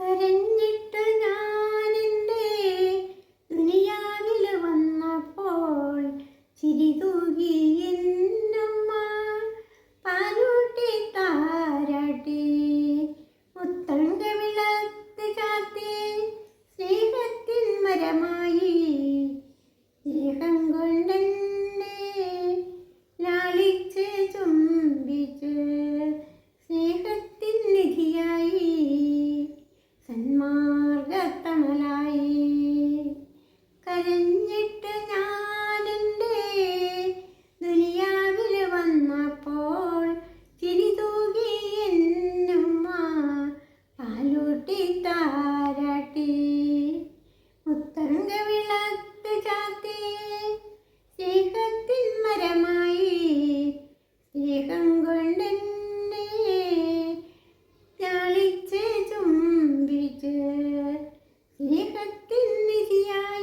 കരഞ്ഞിട്ട് ഞാനെന്റെ ദുനിയാവിൽ വന്നപ്പോൾ ചിരി തൂകി ചുട്ടി താരാട്ടി മുത്തങ്ക വിളക്ക് ചാത്തി സ്നേഹത്തിൻ മരമായി സ്നേഹം കൊണ്ടെന്നെ കളിച്ച് ചുംബിച്ച് സ്നേഹത്തിൻ നിധിയായി